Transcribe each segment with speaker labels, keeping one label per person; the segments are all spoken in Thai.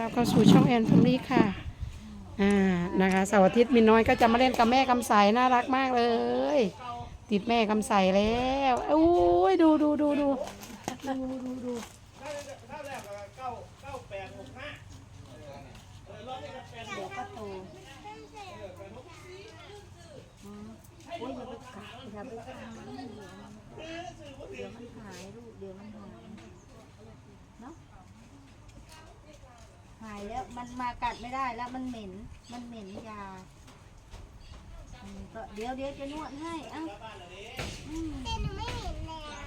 Speaker 1: รับเข้าสู่ช่องแอนฟมลี่ค่ะ อ่า นะคะเสาร์อาทิตย์มินน้อยก็จะมาเล่นกับแม่กำใสน่ารักมากเลย ติดแม่กำใสแล้วอุ้ยดูดูดูดูดูดูดู
Speaker 2: เดี๋ยวก็โตอืมโอ้ยอย่าไปกัดอย่าไปกัดมันเดี๋ยวมันหายลูกเดี๋ยวมันหายเนาะหาย แล้วมันมากัดไม่ได้แล้วมันเหม็น มันเหม็นยาอืมก็เดี๋ยวเดี๋ยวจะนวดให้เอ้าอืม
Speaker 3: แต่หนูไม่เห็นเลยอะ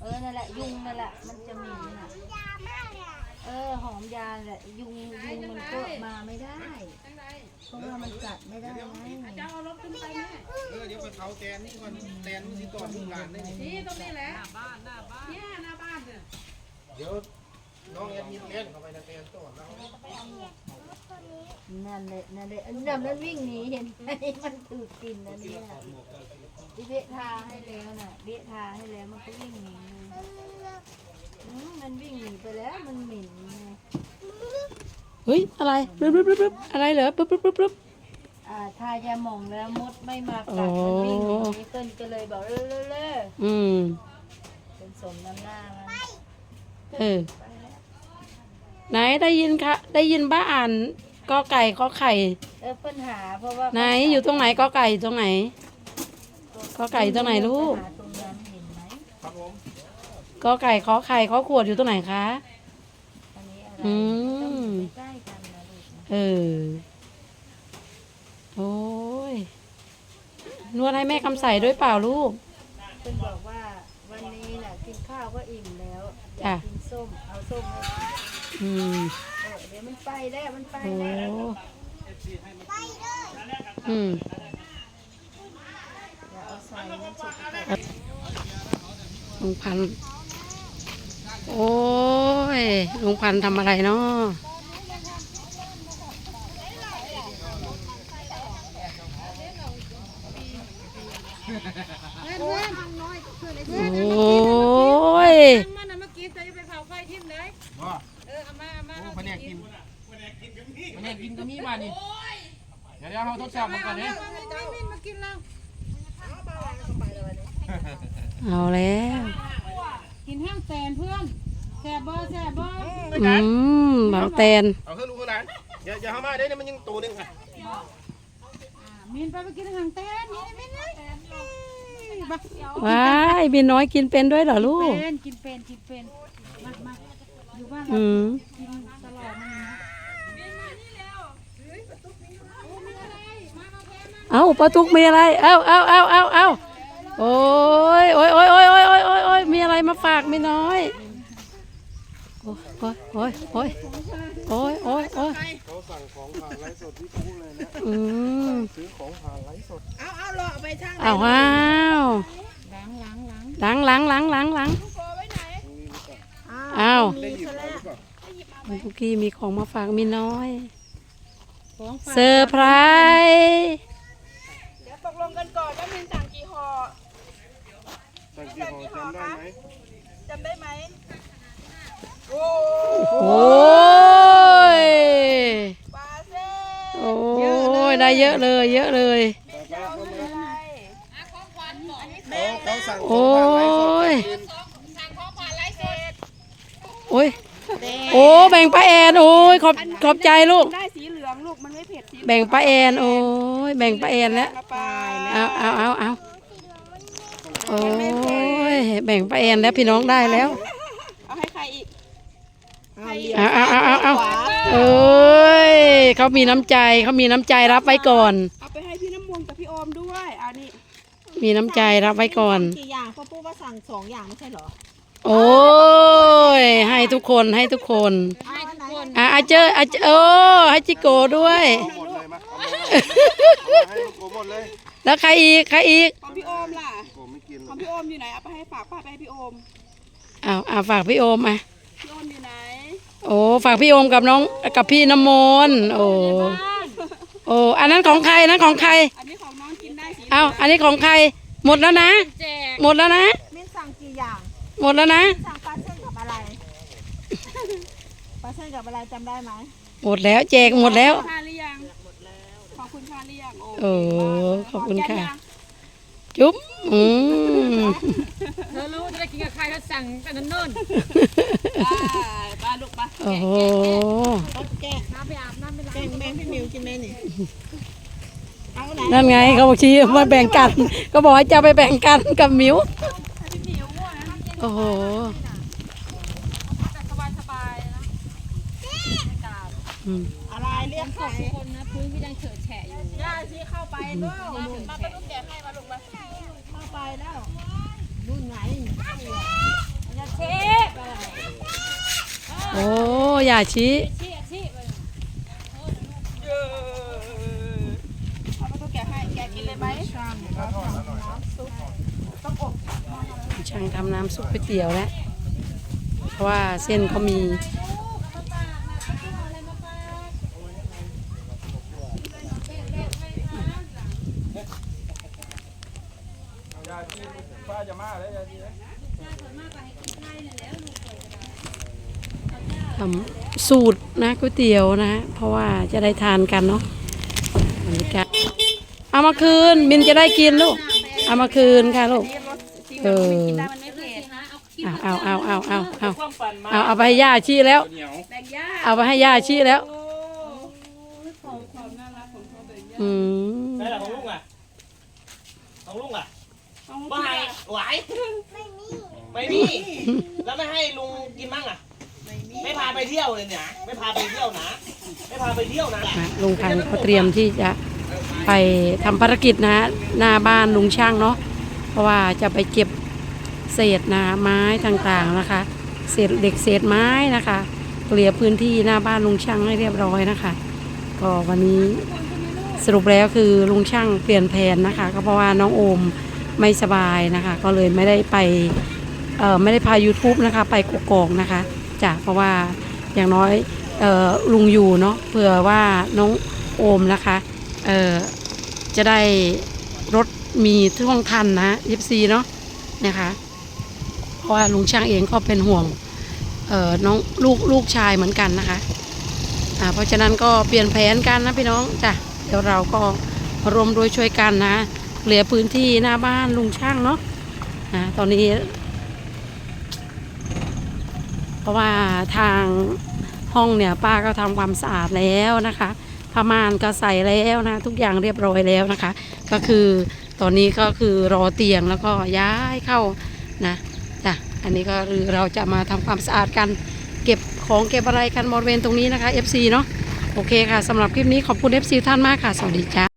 Speaker 2: เออนั่นแหละ ยุงนั่นแหละมันจะเหม็นน่ะ
Speaker 3: ยาวมากเลยอะ
Speaker 2: เออหอมยาแหละยุงยุงมันก็มาไม่ได้เพราะว่ามันกัดไม่ได้ไง
Speaker 4: เออเดี๋ยวไปเผาแตนนี่ก่อนแตนมันสิก่อนลูกหลานได้นี่
Speaker 1: นี่ตรงนี้แหละ หน้าบ้านหน้าบ้านเนี่ยหน้าบ้านเนี่ย
Speaker 4: เดี๋ยว น้องแอดมินเล่นเข้าไปในแตนก่อนแล้ว
Speaker 2: นั่นแหละนั่นแหละอันนั้นมันวิ่งหนีเห็นไหมมันถือกินนะเนี่ยที่เบะทาให้แล้วน่ะเบะทาให้แล้วมันก็วิ่งหนีเลยอืมมันวิ่งหนีไปแล้วมันเหม็นไง
Speaker 1: เฮ้ย อะไรปึ๊บปึ๊บปึ๊บปึ๊บอะไรเหรอปึ๊บปึ๊บปึ๊บปึ๊บ
Speaker 2: อ่าทายาหม่องแล้วมดไม่มากัดมันวิ่งหนีเติ้ลก็เลยบอกเร็วเร็วเร็ว
Speaker 1: อืม
Speaker 2: เป็นสมน้ำหน้ามัน
Speaker 1: เออ ไหนได้ยินคะได้ยินบ้าอ่านกอไก่ขอไข่
Speaker 2: เออปัญหาเพราะว่า
Speaker 1: ไหนอยู่ตรงไหนกอไก่ตรงไหนกอไก่ตรงไหนลูก
Speaker 2: หาตรงนั้นเห็นไหม
Speaker 4: ครับผม
Speaker 1: กอไก่ขอไข่ขอขวดอยู่ตรงไหนคะ
Speaker 2: อันนี้อะไร
Speaker 1: อื
Speaker 2: ต้องอ
Speaker 1: ม
Speaker 2: ยู่ใกล้ๆกันนะลูกนะ
Speaker 1: เออ โอ้ย นวดให้แม่คำใสด้วยเปล่าลูก
Speaker 2: เพิ่นบอกว่าวันนี้น่ะกินข้าวก็อิ่มแล้วอยา
Speaker 1: จ้ะ
Speaker 2: กกินส้มเอาส้มให้กิน
Speaker 1: อืม
Speaker 2: เดี๋ยวมันไปแล้วมันไป
Speaker 1: โอ้
Speaker 2: แล้ว
Speaker 1: อืม
Speaker 2: อย่าเอาใส่มันสุก
Speaker 1: ลุงพันธุ์โอ้ยลุงพันธุ์ทำอะไรเนาะโอ้ย
Speaker 4: แผนกกินก็มีบ้านนี่เดี๋ยวเดี๋ยวเราทดสอบมันก่อนเนี่ย
Speaker 5: เอามินมินมินมากินแล้ว
Speaker 1: เอาแล้ว
Speaker 5: กินห้างแสนเพื่อนแสบบ่แสบบ่
Speaker 1: อืมบางแตน
Speaker 4: เอาขึ้นลูกขึ้นหลานอย่าอย่าเข้ามาได้เนี่ยมันยังตัวหนึงอะ
Speaker 5: มินไปไปกินห้างแตนนี่มินเลยบัก
Speaker 1: ว้ายบินน้อยกินเป็นด้วยเหรอลูก
Speaker 5: เป็นกินเป็นกินเป็นมามาอยู่บ้าน
Speaker 1: อืม
Speaker 5: กินตลอดมันนะ
Speaker 1: เอาปลาทุกมีอะไร เอาเอาเอาเอาเอาโอ้ยโอ้ยโอ้ยโอ้ยโอ้ยโอ้ยโอ้ยโอ้ยมีอะไรมาฝากไม่น้อยโอ้ยโอ้ยโอ้ยโอ้ยโอ้ยโอ้ย
Speaker 4: เขาสั่งของผ่านไลฟ์สดที่คู่เลยนะ
Speaker 1: อืม
Speaker 4: ซื้อของผ่านไลฟ์สด
Speaker 1: เอาว้าว
Speaker 5: ล้างล้างล้าง
Speaker 1: หลังหลังหลังหลังหลังอ้าว
Speaker 4: ได้หยิบมาหรือเปล่า
Speaker 1: คุกกี้มีของมาฝากมีน้อย
Speaker 5: ของฝาก
Speaker 1: เซอร์ไพรส์
Speaker 6: เดี๋ยวต กลงกันก่อนว่ามินสั่งกี่ห่อ
Speaker 4: สั่งกี่ห่อจำได้ไหม
Speaker 6: จำได้ไหมโอ้
Speaker 1: โอ้ย
Speaker 6: ปลาเซ่
Speaker 1: โอ้ยได้เยอะเลย เยอะเลย
Speaker 6: เจ้าคืออะไร
Speaker 4: เขาเขาสั่งข
Speaker 1: โอ้
Speaker 4: องผ่านไลฟ์สด
Speaker 1: ยโอ้ยโอ้แบ่งป้าแอนโอ้ยขอบขอบใจ
Speaker 6: ลูก มันไม่เผ็ดสี
Speaker 1: แบ่งป้าแอนโอ้ยแบ่งป้าแอนแล้ว
Speaker 6: กระปาย
Speaker 1: เอาเอาเอาเอาโอ้ยแบ่งป้าแอนแล้วพี่น้องได้แล้ว
Speaker 6: เอาให้ใครอีกใครอีก
Speaker 1: เอาเอาเอาเอาเอาเอ้ยเขามีน้ำใจเขามีน้ำใจรับไว้ก่อน
Speaker 6: เอาไปให้พี่น้ำมนต์กับพี่โอมด้วยเอานี่
Speaker 1: มีน้ำใจรับไว้ก่อน
Speaker 6: กี่อย่างพ่อปู่ว่าสั่งสองอย่างไม่ใช่เหรอ
Speaker 1: โอ้ยให้ทุกคนให้ทุกคน
Speaker 6: ให้ทุกคน
Speaker 1: อะอาเจออาเจอโอ้ให้จิโกด้วย
Speaker 4: หมดเลยมาเอามาเอามาให้โกหมดเลย
Speaker 1: แล้วใครอีกใครอีก
Speaker 6: ของพี่โอมล่ะ
Speaker 4: โกไม่กินหร
Speaker 6: ข
Speaker 4: อ
Speaker 6: อกงพี่โอมอยู่ไหน เอาไปให้ฝากป้าไปให้พี่โอม
Speaker 1: อ้าวอ้าวฝากพี่โอมมา
Speaker 6: พี่โอมอยู่ไหน
Speaker 1: โอ้ฝากพี่โอมกับน้องกับพี่น้ำมนต์โอ้โอ้อันนั้นของใครอันนั้นของใคร
Speaker 6: อันนี้ของน้องกินได้สี
Speaker 1: เอาอันนี้ของใครหมดแล้วนะ
Speaker 5: แจก
Speaker 1: หมดแล้วนะ
Speaker 6: มินสั่งกี่อย่าง
Speaker 1: หมดแล้วนะ
Speaker 6: สั่งปลาเส้นกับอะไร ปลาเส้นกับบอะไรจำได้ไหม
Speaker 1: หมดแล้วแจกหมดแล้ว
Speaker 6: ค่าหรือยังขอบคุณค่าหรือยังโอ้
Speaker 1: โอ้ขอบคุณค่ะ จุ๊บอืม
Speaker 5: เธอรู้จะได้กินกับใครเขาสั่งแต่นั้นนู่น
Speaker 6: ป้าลูกป้า
Speaker 1: โอ้โห
Speaker 6: แกะ
Speaker 5: น้ำไปอาบน้ำไปล้าง
Speaker 6: แกงแมงพี่มิวกินไหมนี่เอาไหน
Speaker 1: นั่นไงเขาบอกชี้มาแบ่งกัน ก็บอกให้จะไปแบ่งกันกับหมิว โอ้โห
Speaker 5: แต่สบายสบายๆนะบรรยากาศ
Speaker 1: อืม
Speaker 6: อะไรเรียกใคร
Speaker 5: คนนะพื้นที่ยังเฉอะแฉะอยู่
Speaker 6: ย่าชี้เข้าไปด้วยมาป้าลูกแกะให้มาลูกมาเข้าไปแล้วนู่นไง
Speaker 1: โอ้อย่าชี้
Speaker 5: ชี้ชี้
Speaker 6: เยอะป้าลูกแกะให้แกะกินเลยไหม
Speaker 1: ช่างทำน้ำซุปก๋วยเตี๋ยวแล้วเพราะว่าเส้นเขามีทำสูตรนะก๋วยเตี๋ยวนะ เพราะว่าจะได้ทานกันเนาะบรรยากาศเอามาคืนมินจะได้กินลูก เอามาคืนค่ะลูก เออ
Speaker 6: มันไม่เผ็ด
Speaker 1: เอาเอาเอาเอาเอาเอา
Speaker 4: ความฝันมา
Speaker 1: เอาเอาไปให้ย่าชี้แล้ว
Speaker 4: เหนียว
Speaker 6: แบ่งย่า
Speaker 1: เอาไปให้ย่าชี้แล้ว
Speaker 6: โอ้ของความน่ารักของพ่อแบ่งย่า
Speaker 1: อืม
Speaker 7: ได้หรอของลุงอะของลุงอะ
Speaker 6: เอา
Speaker 7: ไม่ให้ไหว
Speaker 3: ไม่มี
Speaker 7: ไม่มี แล้วไม่ให้ลุงกินมั่งอะ ไม่พาไปเที่ยวเลยเนี่ย ไม่พาไปเที่ยวนะ ไม่พาไปเที่ยวนะ
Speaker 1: นะลุงพันธุ์เขาเตรียมที่จะไปทำภารกิจนะ หน้าบ้านลุงช่างเนาะ เพราะว่าจะไปเก็บเศษนะไม้ต่างๆนะคะ เศษเหล็กเศษไม้นะคะเคลียพื้นที่หน้าบ้านลุงช่างให้เรียบร้อยนะคะ ก็วันนี้สรุปแล้วคือลุงช่างเปลี่ยนแผนนะคะ ก็เพราะว่าน้องโอมไม่สบายนะคะ ก็เลยไม่ได้ไปเอ่อไม่ได้พา YouTube นะคะ ไปกกอกนะคะจ้ะเพราะว่าอย่างน้อยเอ่อลุงอยู่เนาะเผื่อว่าน้องโอมนะคะเอ่อจะได้รถ มีท่วงทันนะยิบซีเนาะนะคะเพราะว่าลุงช่างเองก็เป็นห่วงเอ่อน้องลูกลูกชายเหมือนกันนะคะอ่าเพราะฉะนั้นก็เปลี่ยนแผนกันนะพี่น้องจ้ะเดี๋ยวเราก็รวมโดยช่วยกันนะเหลือพื้นที่หน้าบ้านลุงช่างเนาะอ่าตอนนี้ เพราะว่าทางห้องเนี่ยป้าก็ทำความสะอาดแล้วนะคะผ้าม่านก็ใส่แล้วนะ ทุกอย่างเรียบร้อยแล้วนะคะ ก็คือ ตอนนี้ก็คือรอเตียงแล้วก็ย้ายเข้านะจ้ะอันนี้ก็คือเราจะมาทำความสะอาดกัน เก็บของเก็บอะไรกันบริเวณตรงนี้นะคะ FC เนาะโอเคค่ะสำหรับคลิปนี้ขอบคุณ FC ท่านมากค่ะ สวัสดีจ้า